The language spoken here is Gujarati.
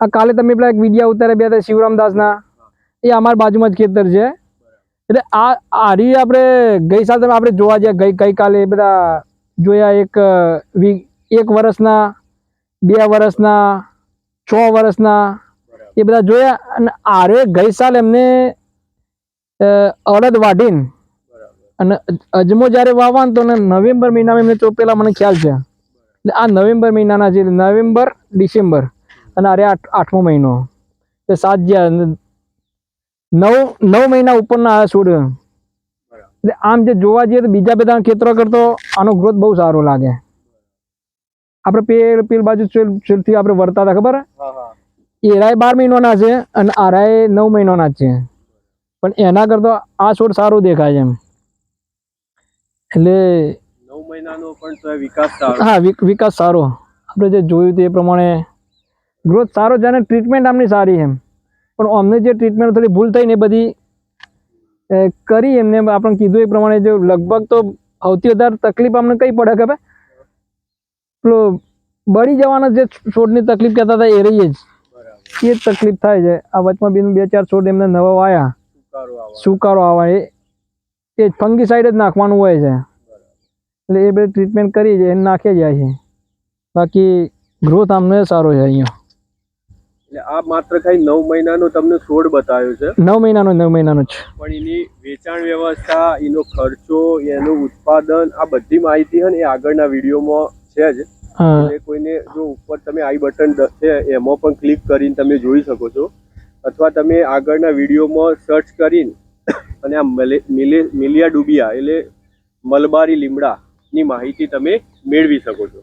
આ કાલે તમે પેલા એક વિડીયા ઉતારે બે હતા શિવરામદાસના. એ અમારા બાજુમાં જ ખેતર છે. એટલે આ આરી આપણે ગઈ સાલ તમે આપણે જોવા ગયા ગઈ ગઈકાલે બધા જોયા એક એક વર્ષના, બે વર્ષના, છ વર્ષના, એ બધા જોયા. અને આરે ગઈ સાલ એમને અડદ વાઢીને. અને અજમો જ્યારે વાવવાનો તો નવેમ્બર મહિનામાં એમને ચોપેલા મને ખ્યાલ છે. એટલે આ નવેમ્બર મહિનાના છે નવેમ્બર ડિસેમ્બર અને અરે આઠ આઠમો મહિનો. તે સાત જ્યાં નવ નવ મહિના ઉપરના આ છોડ. એટલે આમ જે જોવા જઈએ તો બીજા બધા ખેતરો કરતો આનો ગ્રોથ બહુ સારો લાગે. આપણે પેલ પેલ બાજુ છેલ્થી આપણે વળતા હતા ખબર? એરાય બાર મહિનાના છે અને આરાય નવ મહિનાના જ છે. પણ એના કરતો આ છોડ સારું દેખાય છે એમ. એટલે નવ પણ વિકાસ સારો હા વિક- વિકાસ સારો. આપણે જે જોયું તે પ્રમાણે ગ્રોથ સારો છે અને ટ્રીટમેન્ટ આમની સારી એમ. પણ અમને જે ટ્રીટમેન્ટ થોડી ભૂલ થઈ ને એ બધી કરી એમને આપણે કીધું એ પ્રમાણે જો લગભગ તો સૌથી વધારે તકલીફ અમને કઈ પડે ખબર? પેલો બળી જવાનો જે છોડની તકલીફ કહેતા હતા એ રહી જ. એ જ તકલીફ થાય છે. આ વચમાં બીનું બે ચાર છોડ એમને નવા વાયા સુકારો આવા એ એ ફંગીસાઇડ જ નાખવાનું હોય છે. એટલે એ બધી ટ્રીટમેન્ટ કરી છે એને નાખે જાય છે બાકી ગ્રોથ આમને સારો છે અહીંયા. એટલે આ માત્ર કઈ નવ મહિનાનો તમને છોડ બતાવ્યો છે? નવ મહિનાનો નવ મહિનાનો છે પણ એની વેચાણ વ્યવસ્થા એનો ખર્ચો એનું ઉત્પાદન આ બધી માહિતી છે ને એ આગળના વિડીયોમાં છે જ. એટલે કોઈને જો ઉપર તમે આઈ બટન છે એમાં પણ ક્લિક કરીને તમે જોઈ શકો છો. અથવા તમે આગળના વિડીયોમાં સર્ચ કરીને અને આ મલે- મિલે મિલિયા ડુબિયા એટલે મલબારી લીમડાની માહિતી તમે મેળવી શકો છો.